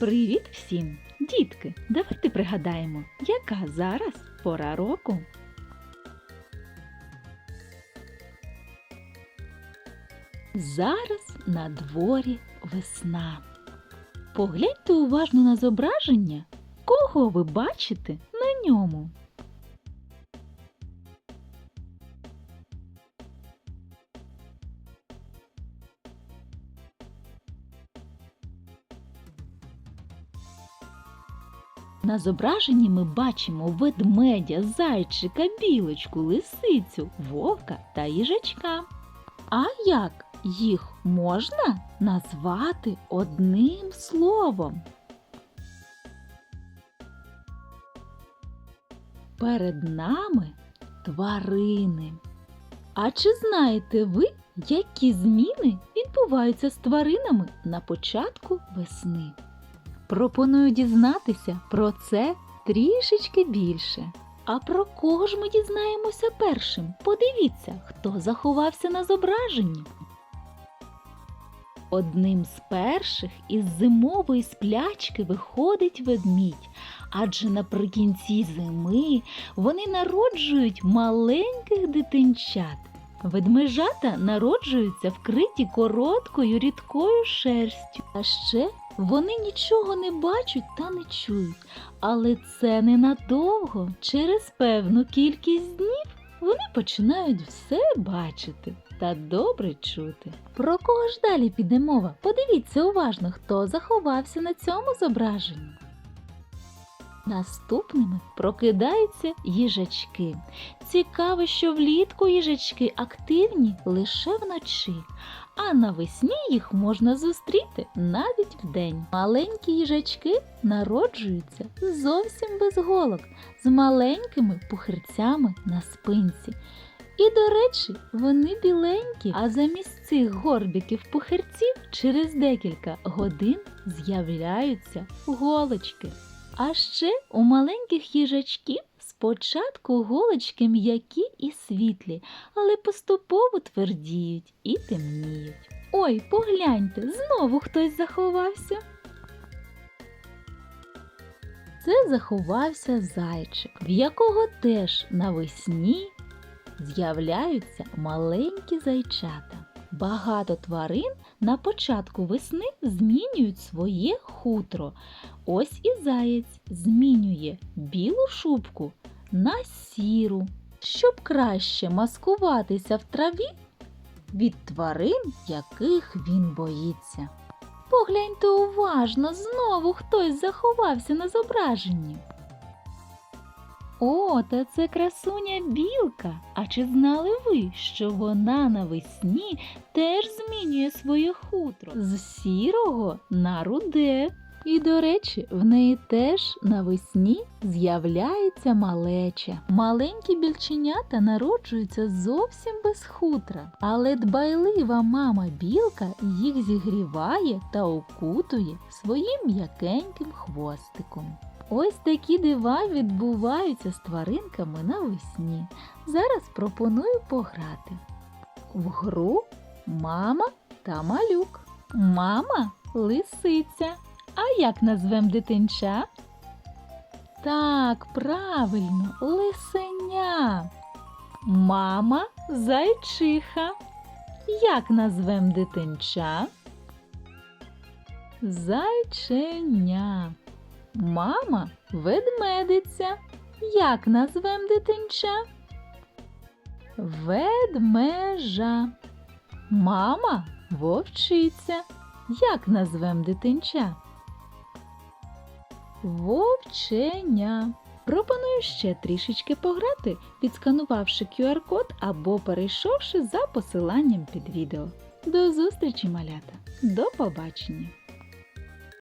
Привіт всім! Дітки, давайте пригадаємо, яка зараз пора року. Зараз на дворі весна. Погляньте уважно на зображення, кого ви бачите на ньому. На зображенні ми бачимо ведмедя, зайчика, білочку, лисицю, вовка та їжачка. А як їх можна назвати одним словом? Перед нами тварини. А чи знаєте ви, які зміни відбуваються з тваринами на початку весни? Пропоную дізнатися про це трішечки більше. А про кого ж ми дізнаємося першим? Подивіться, хто заховався на зображенні. Одним з перших із зимової сплячки виходить ведмідь, адже наприкінці зими вони народжують маленьких дитинчат. Ведмежата народжуються вкриті короткою рідкою шерстю. А ще вони нічого не бачать та не чують. Але це ненадовго. Через певну кількість днів вони починають все бачити та добре чути. Про кого ж далі піде мова? Подивіться уважно, хто заховався на цьому зображенні. Наступними прокидаються їжачки. Цікаво, що влітку їжачки активні лише вночі, а навесні їх можна зустріти навіть вдень. Маленькі їжачки народжуються зовсім без голок, з маленькими пухирцями на спинці. І, до речі, вони біленькі, а замість цих горбиків пухирців через декілька годин з'являються голочки. А ще у маленьких їжачків спочатку голочки м'які і світлі, але поступово твердіють і темніють. Ой, погляньте, знову хтось заховався. Це заховався зайчик, в якого теж навесні з'являються маленькі зайчата. Багато тварин на початку весни змінюють своє хутро. Ось і заєць змінює білу шубку на сіру, щоб краще маскуватися в траві від тварин, яких він боїться. Погляньте уважно, знову хтось заховався на зображенні. О, та це красуня білка. А чи знали ви, що вона навесні теж змінює своє хутро з сірого на руде? І, до речі, в неї теж навесні з'являється малеча. Маленькі більченята народжуються зовсім без хутра, але дбайлива мама білка їх зігріває та окутує своїм м'якеньким хвостиком. Ось такі дива відбуваються з тваринками навесні. Зараз пропоную пограти в гру мама та малюк. Мама лисиця. А як назвем дитинча? Так, правильно, лисеня. Мама зайчиха. Як назвем дитинча? Зайченя. Мама ведмедиця. Як назвем дитинча? Ведмежа. Мама вовчиця. Як назвем дитинча? Вовченя. Пропоную ще трішечки пограти, підсканувавши QR-код або перейшовши за посиланням під відео. До зустрічі, малята! До побачення!